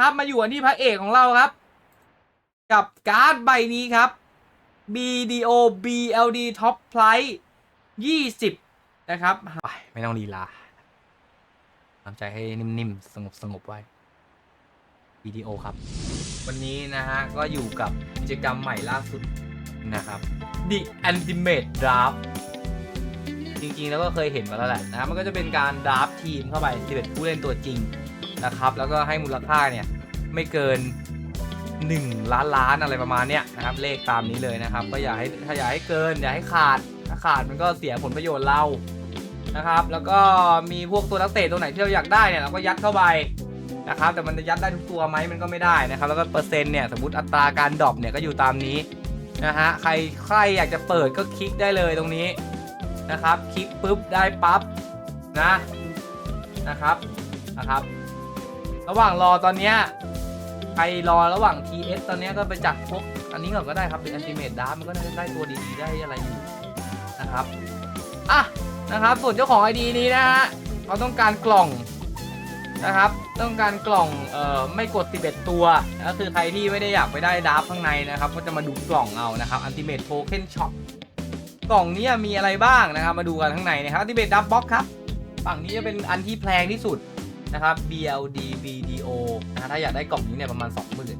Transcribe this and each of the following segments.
ครับ มาอยู่กันที่พระเอกของเราครับ กับการ์ดใบนี้ครับ BDO BLD Top Price 20 นะครับไปไม่ต้องลีลาทำใจให้นิ่มๆ สงบสงบๆไว้ BDO ครับ วันนี้นะฮะ ก็อยู่กับกิจกรรมใหม่ล่าสุดนะครับ The Ultimate Draft จริงๆ แล้วก็เคยเห็นมาแล้วแหละนะครับมันก็จะเป็นการดราฟต์ทีมเข้าไป11ผู้เล่นตัวจริง นะครับ แล้วก็ให้มูลค่าเนี่ยไม่เกิน 1 ล้านล้านอะไรประมาณเนี้ยนะครับเลขตามนี้เลยนะครับ ก็อย่าให้ถ้าอย่าให้เกิน อย่าให้ขาดถ้าขาดมันก็เสียผลประโยชน์เรานะครับ แล้วก็มีพวกตัวนักเตะตัวไหนที่เราอยากได้เนี่ยเราก็ยัดเข้าไปนะครับแต่มันจะยัดได้ทุกตัวไหมมันก็ไม่ได้นะครับ แล้วก็เปอร์เซ็นต์เนี่ยสมมติอัตราการดรอปเนี่ยก็อยู่ตามนี้นะฮะใครใครอยากจะเปิดก็คลิกได้เลยตรงนี้นะครับ คลิกปุ๊บได้ปั๊บนะนะครับนะครับ ระหว่างรอตอนเนี้ยใครรอระหว่าง TS ตอนเนี้ยก็ไปจัดพวกอันนี้ก่อนก็ได้ครับเป็น Ultimate d a r มันก็น่าจะได้ตัวดีๆได้อะไรอยู่นะครับอะนะครับส่วนเจ้าของ ID นี้นะฮะเขาต้องการกล่องนะครับ ต้องการกล่องเอ่อไม่กด 11 ตัวก็คือใครที่ไม่ได้อยากไปได้ดาร์ฟข้างในนะครับ ก็จะมาดูกล่องเอานะครับ Ultimate Token Shop กล่องนี้มีอะไรบ้างนะครับ มาดูกันข้างในนะครับที่เป็นดับบ็อกครับฝั่งนี้จะเป็นอันที่แพงที่สุด นะครับ BLD BDO นะถ้าอยากได้กล่องนี้เนี่ยประมาณ 20,000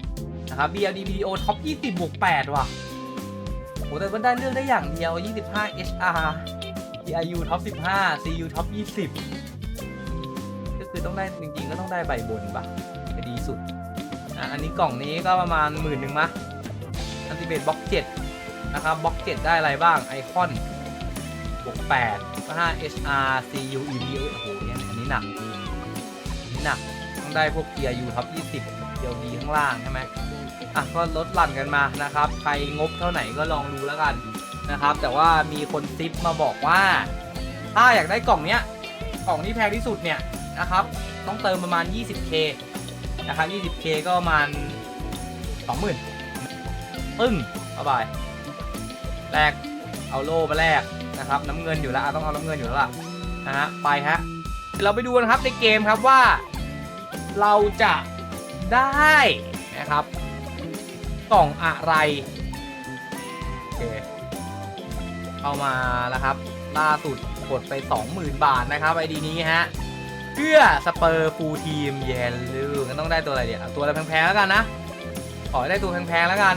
นะครับ BLD BDO ท็อป20บวก8ว่ะโหแต่มันได้เลือกได้อย่างเดียว 25 HR TIU ท็อป15 CU ท็อป20 ก็คือต้องได้จริงๆ ก็ต้องได้ใบบนปะจะดีสุด อะ อันนี้กล่องนี้ก็ประมาณหมื่นหนึ่งมะอันติเบตบ็อก7นะครับบล็อกเจ็ดได้อะไรบ้างไอคอนบวกแปดห้า HR CU EV โอ้โหเนี่ยอันนี้หนัก หนักต้องได้พวก TRU ท็อป20 LD ข้างล่างใช่ไหมอะก็ลดหลั่นกันมานะครับ ใครงบเท่าไหนก็ลองดูแล้วกันนะครับ แต่ว่ามีคนซิปมาบอกว่า ถ้าอยากได้กล่องเนี้ยกล่องที่แพงที่สุดเนี่ยนะครับต้องเติมประมาณ 20k นะครับ 20k ก็ประมาณ 20,000ปึ้งบ๊ายบายแลกเอาโล่มาแลกนะครับ น้ำเงินอยู่แล้วต้องเอาน้ำเงินอยู่แล้วล่ะนะฮะไปฮะเราไปดูกันครับในเกมครับว่า เราจะได้นะครับกล่องอะไรโอเคเข้ามาแล้วครับ ล่าสุดกดไป 20,000 บาทนะครับไอดีนี้ฮะเพื่อสเปอร์ฟูลทีมเยนลูก็ต้องได้ตัวอะไรเดี๋ยวตัวอะไรแพงๆแล้วกันนะ ขอได้ตัวแพงๆแล้วกัน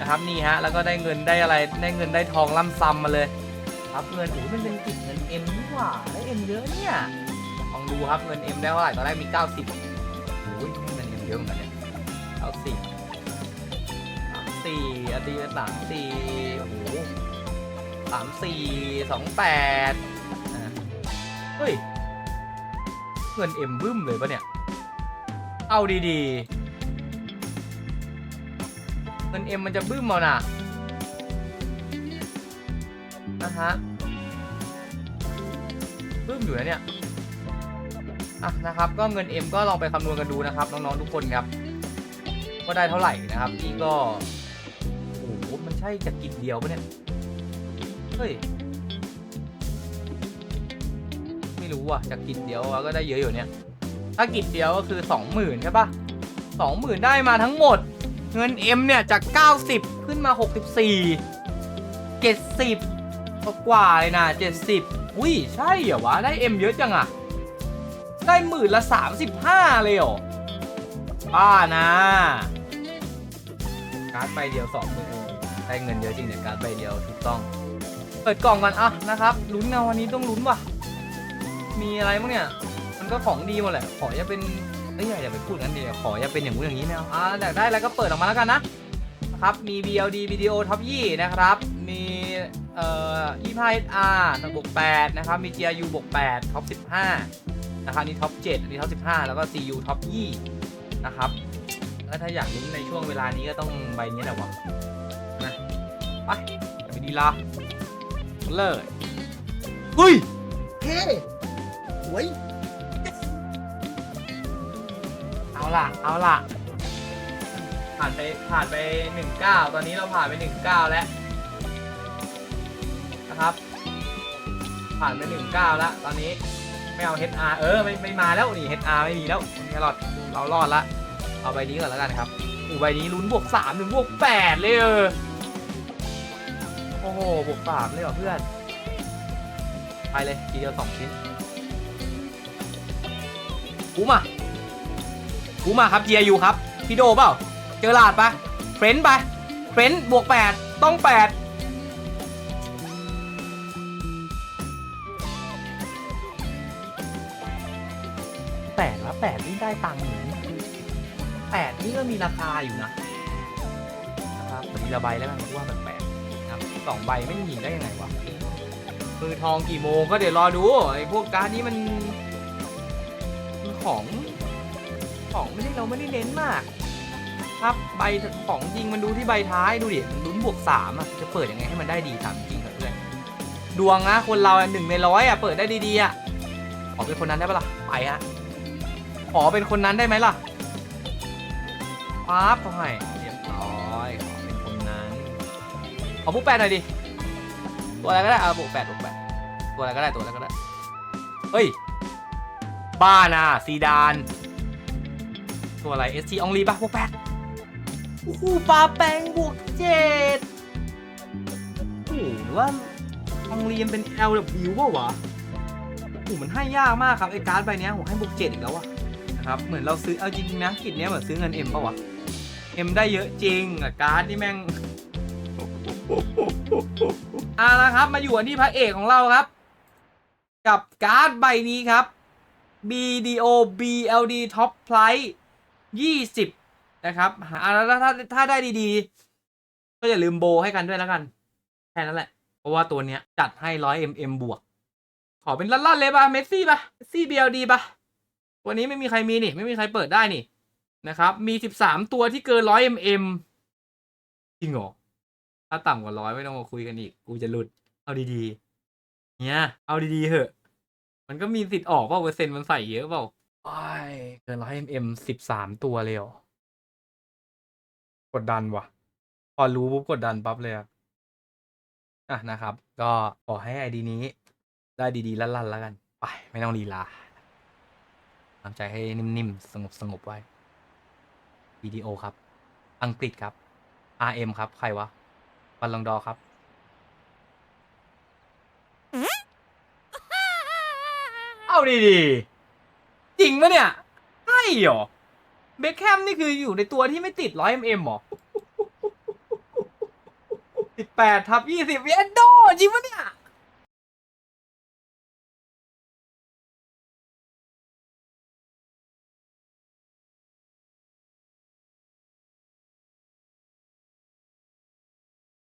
นะครับนี่ฮะแล้วก็ได้เงินได้อะไรได้เงินได้ทองล่ำซ้ำมาเลยครับเงินโอ้โหมันเป็นติดเงินเอ็มนี่หว่าได้เอ็มเยอะเนี่ย ดูครับเงินเอ็มได้เท่าไหร่ตอนแรกมี90โอ้ยเงินเอ็มเยอะเหมือนกันเนี่ย90 34อาตีสามสี่โอ้โหสามสี่สองแปดเฮ้ย เงินเอ็มบึ้มเลยปะเนี่ย เอาดีๆ เงินเอ็มมันจะบึ้มเอานะนะฮะบึ้มอยู่นะเนี่ย อะนะครับก็เงินเอ็มก็ลองไปคำนวณกันดูนะครับน้องๆทุกคนครับว่าได้เท่าไหร่นะครับนี่ก็โอ้โหมันใช่จะกิจเดียวปะเนี่ยเฮ้ยไม่รู้ว่ะจากกิจเดียวอะก็ได้เยอะอยู่เนี่ย ถ้ากิจเดียวก็คือสองหมื่นใช่ปะสองหมื่นได้มาทั้งหมด เงิน M เนี่ยจาก 90 ขึ้นมา 64 70กว่าเลยนะ70 อุ้ยใช่เหรอวะได้ M เยอะจังอะ ได้หมื่นละ 35 เลยเหรอป้านะการ์ดใบเดียว2หมื่นได้เงินเยอะจริงเนี่ยการ์ดใบเดียวถูกต้อง เปิดกล่องกันอะนะครับลุ้นเงาวันนี้ต้องลุ้นว่ะ มีอะไรบ้างเนี่ย มันก็ของดีหมดแหละ ขออย่าเป็นเอ้ยอย่าอย่าไปพูดงั้นเดี๋ยวขออย่าเป็นอย่างนู้นอย่างนี้ไม่เอาอ่าอยากได้แล้วก็เปิดออกมาแล้วกันนะนะครับมี BLD วิดีโอท็อปยี่นะครับ มีเอ่อ25 SR บวก8นะครับ มี GRU บวก8ท็อป15 นะครับนี่ท็อป7อันนี้ท็อป15 แล้วก็ CU ท็อปยี่นะครับแล้วถ้าอยากลุ้นในช่วงเวลานี้ก็ต้องใบนี้แหละวะนะไปอย่าไปดีลาเลยอุ้ยเฮ้หวยเอาล่ะ เอาล่ะ ผ่านไปผ่านไปหนึ่งเก้าตอนนี้เราผ่านไปหนึ่งเก้าแล้วนะครับ ผ่านไปหนึ่งเก้าแล้วตอนนี้ ไม่เอา HR เออไม่ไม่มาแล้วนี่ HR ไม่มีแล้วแครอทเรารอดละ เอาใบนี้ก่อนแล้วกันครับอยู่ใบนี้ลุ้นบวก3ถึงบวก8เลยเออโอ้โหบวก3เลยเหรอเพื่อน ไปเลยทีเดียว2ชิ้นกูมากูมาครับเจียยูครับ พี่โดเปล่า เจอลาดปะเฟรนไปเฟรนบวก 8 ต้อง 8 แปดนี่ได้ตังค์อยู่นะแปดนี่ก็มีราคาอยู่นะนะครับมีละใบแล้วกันกูว่ามันแปดนะครับสองใบไม่มีได้ยังไงวะมือทองกี่โมงก็เดี๋ยวรอดูไอ้พวกการ์ดนี้มันมันของของไม่ได้เราไม่ได้เน้นมาก ครับใบของจริงมันดูที่ใบท้ายดูดิมันลุ้นบวกสามอะจะเปิดยังไงให้มันได้ดีถามจริงเหรอเพื่อนดวงนะคนเราหนึ่งในร้อยอะเปิดได้ดีๆอะขอเป็นคนนั้นได้ปะล่ะไปฮะ อเป็นคนนั้นได้ไหมล่ะป๊าบเขาให้เรียบร้อยขอเป็นคนนั้นขอพวกแปดหน่อยดิตัวอะไรก็ได้เอาบวกแปดบวกแปดตัวอะไรก็ได้ตัวอะไรก็ได้เฮ้ยบ้าน่ะซีดาน ตัวอะไร SC อองลีปะบวกแปดโอ้โหปลาแปงบวกเจ็ดโอ้โหหรือว่าองลีมันเป็น L แบบบิวเปล่าวะโอ้โหมันให้ยากมากครับไอ้การ์ดใบเนี้ยผมให้บวกเจ็ดอีกแล้ววะ นะครับเหมือนเราซื้อเอาจริงๆนะกิจเนี้ยเหมือนซื้อเงิน M ป่าวะ M ได้เยอะจริงอะการ์ดนี่แม่งเอาละครับ มาอยู่กันที่พระเอกของเราครับ กับการ์ดใบนี้ครับ BDO BLD Top Price 20 นะครับหาแล้วถ้าถ้าได้ดีๆ ก็อย่าลืมโบให้กันด้วยแล้วกัน แค่นั้นแหละ เพราะว่าตัวเนี้ยจัดให้ 100 mm บวก ขอเป็นลั่นๆเลยป่ะ เมสซี่ป่ะ เมสซี่ BLD ป่ะ ตัวนี้ไม่มีใครมีนี่ ไม่มีใครเปิดได้นี่นะครับ มี13ตัวที่เกิน100 mm จริงเหรอ ถ้าต่ำกว่าร้อยไม่ต้องมาคุยกันอีก กูจะหลุด เอาดีๆ เนี่ย เอาดีๆเหอะ มันก็มีสิทธิ์ออกว่าเปอร์เซ็นต์มันใส่เยอะเปล่าโอ้ยเกินร้อยเอ็มสิบสามตัวเลยเหรอกดดันว่ะ พอรู้ปุ๊บกดดันปั๊บเลยอะอะนะครับ ก็ขอให้ไอดีนี้ได้ดีๆลั่นๆแล้วกัน ไป ไม่ต้องลีลา ทำใจให้นิ่มๆ สงบๆไว้ วิดีโอครับ อังกฤษครับ RM ครับ ใครวะบัลลองดอครับ เอาดีๆจริงปะเนี่ย ใช่เหรอ เบคแคมนี่คืออยู่ในตัวที่ไม่ติด100 mm หรอ18ทับ20เวนโดจริงปะเนี่ย